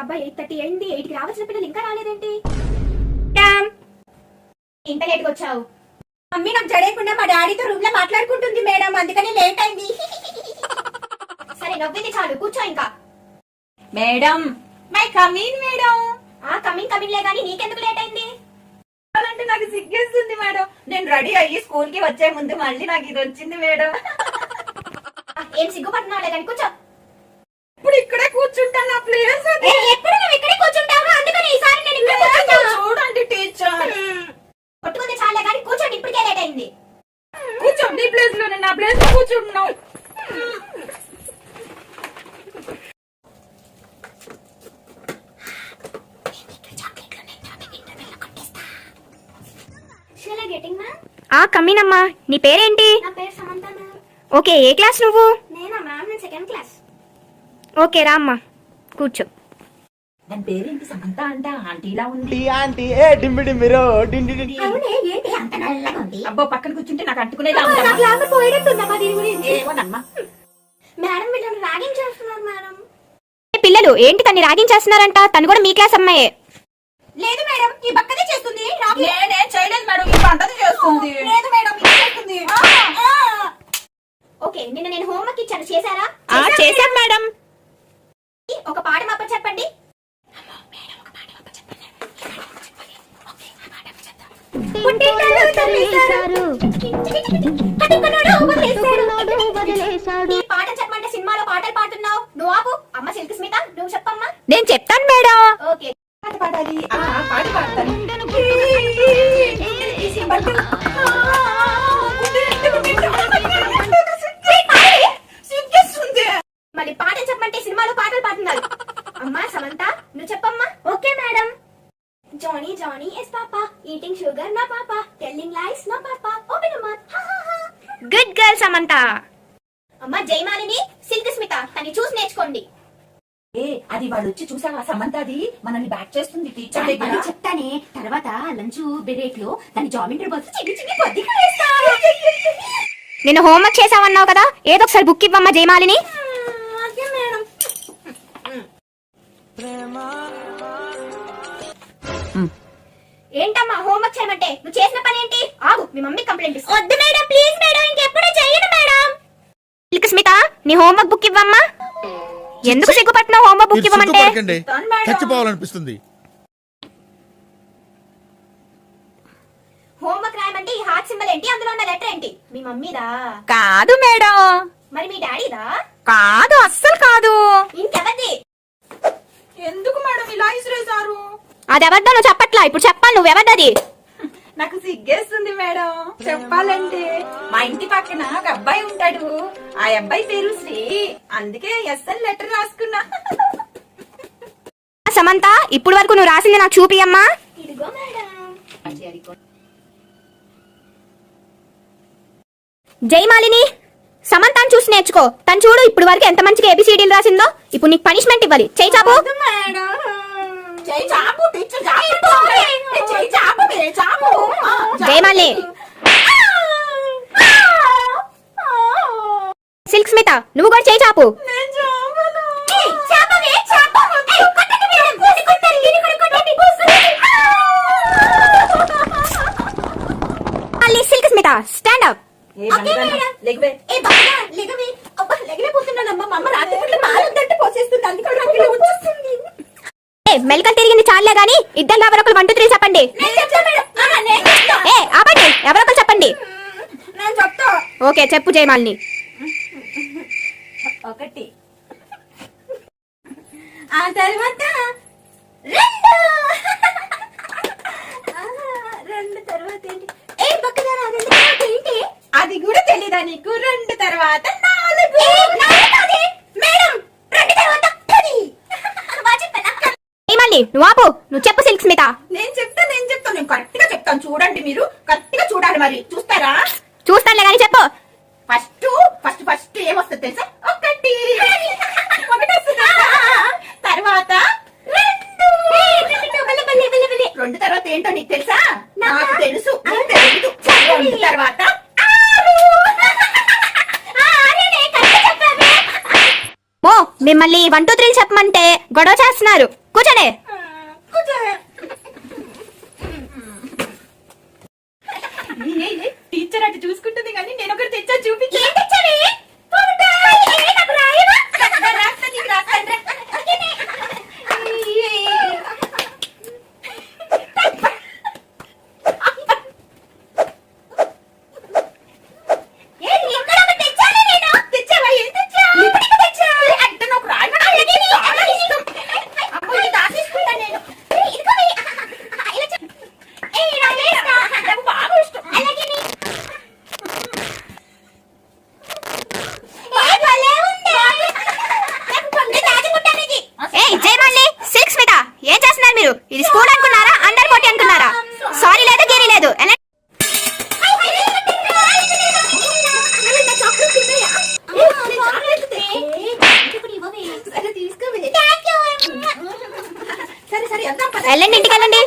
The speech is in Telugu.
అబ్బాయి ఎయిట్ థర్టీ అయింది. ఎయిట్కి రావాల్సిన పిల్లలు ఇంకా రాలేదేంటి? ఇంత లేట్గా వచ్చావు. మమ్మీ నాకు జడేయకుండా మా డాడీతో రూమ్లో మాట్లాడుకుంటుంది మేడం. అందుకని లేట్ అయింది. సరే నవ్వింది చాలు. కూర్చో ఇంకా. Madam may I come in madam ఆ కమింగ్ కమింగ్ లే కానీ నీకెందుకు లేట్ అయింది? అంటే నాకు సిగ్గేస్తుంది మేడం నేను రెడీ అయ్యి స్కూల్కి వచ్చే ముందు మళ్ళీ నాకు ఇది వచ్చింది మేడం ఏం సిగ్గుపడుతున్నావులే కానీ కూర్చో. ఇప్పుడు ఇక్కడే కూర్చుంటాను నా ప్లేస్ అది. ఏ, ఎప్పుడు నువ్వు ఇక్కడే కూర్చుంటావు? అందుకని ఈసారి నేను ఇక్కడ కూర్చుంటాను. చూడండి టీచర్ కొట్టుకుంది చాలే కానీ కూర్చోండి ఇప్పటికే లేట్ అయింది. కూర్చో నీ ప్లేస్లో నా ప్లేస్లో కూర్చుంటున్నావు షీలా గెటింగ్ మ్యామ్ ఆ కమ్మీనమ్మా నీ పేరేంటి? ఓకే ఏ క్లాస్ నువ్వు నేనా మ్యామ్ నేను సెకండ్ క్లాస్ ఓకే రామ్మా. కూర్చో. దాని పేరేంటి? సమంత అంట ఆంటీలా ఉంది. ఆంటీ ఆంటీ ఏ డింబి డింబిరో డిండి డిండి అవునే ఏంటి? అంత నల్లగా ఉంది. అబ్బో పక్కన కూర్చుంటే నాకు అంటుకునేలా నాకు ఉందమ్మా. లాభం పోయేటట్టుందమ్మా దీని గురించి. ఏమోనమ్మా మేడం వీళ్ళని మేడం? ఏ పిల్లలు ఏంటి తన్ని రాగించేస్తున్నారంట తను కూడా మీ క్లాస్ అమ్మాయే. లేదు మేడం ఈ పక్కనే చేస్తుంది. నేనేం చేయలేదు మేడం ఈ పంటది చేస్తుంది. లేదు మేడం ఇది చేస్తుంది. ఓకే నిన్న నేను హోంవర్క్ ఇచ్చాను చేశారా? ఆ చేశాం మేడం. ఒక పాట మాప చెప్పండి. పాట చెప్పమంటే సినిమాలో పాటలు పాడుతున్నావు. నువ్వు ఆపు. అమ్మ సిల్క్ స్మిత. నువ్వు చెప్పమ్మా. నేను చెప్తాను మేడం. ఓకే. పాట పాడాలి. ఆ, పాట పాడతాను. సినిమాలో పాటలు పాడుతున్నారు. అమ్మా సమంత నువ్వు చెప్పమ్మా. Okay madam. Johnny Johnny yes papa. Eating sugar no papa. Telling లైస్ నా పాప. ఓపెన్ అమ్మా గుడ్ గర్ల్ సమంత. అమ్మ జయమాలిని సిల్క్ స్మిత. తన్ని చూసి నేర్చుకోండి. ఏ అది వాళ్ళు వచ్చి చూసావా సమంతది మనల్ని బ్యాక్ చేస్తుంది టీచర్ దగ్గర. చెప్తానే తర్వాత లంచ్ బ్రేక్లో దాని జామెంట్రీ బాక్స్ చిన్ని చిన్ని కొద్దిగా నిన్న హోంవర్క్ చేసావన్నావు కదా? ఏదో ఒకసారి బుక్ ఇవ్వమ్మా జయమాలిని. ఏంటమ్మా హోంవర్క్ చేయమంటే? నువ్వు చేసిన పని ఏంటి? ఆగు మీ మమ్మీ కంప్లైంట్ ఇస్తా. వద్దు మేడం ప్లీజ్ మేడం ఇంకెప్పుడు చెయ్యను మేడం. సిల్క్ స్మిత నీ హోంవర్క్ బుక్ ఇవ్వమ్మా. ఎందుకు సిగ్గుపట్టినావు హోంవర్క్ బుక్ ఇవ్వమంటే. చచ్చిపోవాలనిపిస్తుంది. హోంవర్క్ రాయమంటే ఈ హార్ట్ సింబల్ ఏంటి? అందులో ఉన్న లెటర్ ఏంటి? మీ మమ్మీదా? కాదు మేడం. మరి మీ డాడీదా? కాదు అస్సలు కాదు ఇంకెవరిది ఎందుకు మేడం ఇలా ఇసిరేశారు అది ఎవరిదో నువ్వు చెప్పట్లా. ఇప్పుడు చెప్పాలి నువ్వు ఎవరిది నాకు సిగ్గేస్తుంది మేడం. చెప్పాలంటే మా ఇంటి పక్కన ఒక అబ్బాయి ఉంటాడు. ఆ అబ్బాయి పేరు శ్రీ. అందుకే ఎస్ఎల్ లెటర్ రాసుకున్నా. సమంత ఇప్పుడు వరకు నువ్వు రాసింది నాకు చూపియమ్మా. ఇదిగో మేడం. జయమాలిని సమంతాన్ని చూసి నేర్చుకో. తను చూడు ఇప్పుడు వరకు ఎంత మంచిగా ఏబిసిడీలు రాసిందో. ఇప్పుడు నీకు పనిష్మెంట్ ఇవ్వాలి. చేయి చాపు. మేడం. చేయి చాపు టీచర్ చాపు చేయి చాపు చాపు సిల్క్ స్మిత నువ్వు కూడా చేయి చాపు నేను చాపను. ఏయ్, చేపవే, చేప. ఏయ్, కొట్టండి మేడం, కొట్టి కొట్టాలి, దీన్ని కూడా కొట్టండి. మళ్ళీ సిల్క్ స్మిత స్టాండ్ అప్ ఏ ఓకే బంగారం, మేడం. లెగ్వే. ఏ బాగా లెగవే అబ్బా, లెగలేకపోతున్నానమ్మా. మా అమ్మ రాత్రి పూట్ల మాలొద్దంటే పోసేస్తుంది అందుకని నాకు ఇలా వచ్చేస్తుంది ఏ మెలకలు తిరిగింది చాలే గాని ఇద్దరు ఎవరొకరు వన్ టూ త్రీ చెప్పండి. ఏ ఆపండి. ఎవరొకరు చెప్పండి. నేను చెప్తా. ఓకే చెప్పు జయమాలిని. ఒకటి. ఆ తర్వాత రెండు. ఆ, రెండు తర్వాత ఏంటి? ఏ పక్కన అది కూడా తెలీదా నీకు? రెండు తర్వాత నాలుగు. చెప్పండి నువ్వు ఆపు. నువ్వు చెప్పు సిల్క్ స్మిత నేను చెప్తా నేను చెప్తాను నేను కరెక్ట్గా చెప్తాను. చూడండి మీరు. కరెక్ట్గా చూడాలి మరి. చూస్తారా? చూస్తానులే కానీ చెప్పు. ఫస్ట్ ఫస్ట్ ఫస్ట్ ఏమొస్తుంది తెలుసా? ఒకటి. ఒకటి వస్తుందా తర్వాత రెండు. తర్వాత ఏంటో నీకు తెలుసా? నాకు తెలుసు తర్వాత మిమ్మల్ని వన్ టూ త్రీ చెప్పమంటే గొడవ చేస్తున్నారు. కూర్చోనే టీచర్ అటు చూసుకుంటుంది కానీ నేను ఒకటి తెచ్చా చూపించా. వెళ్ళండి ఇంటికి వెళ్ళండి.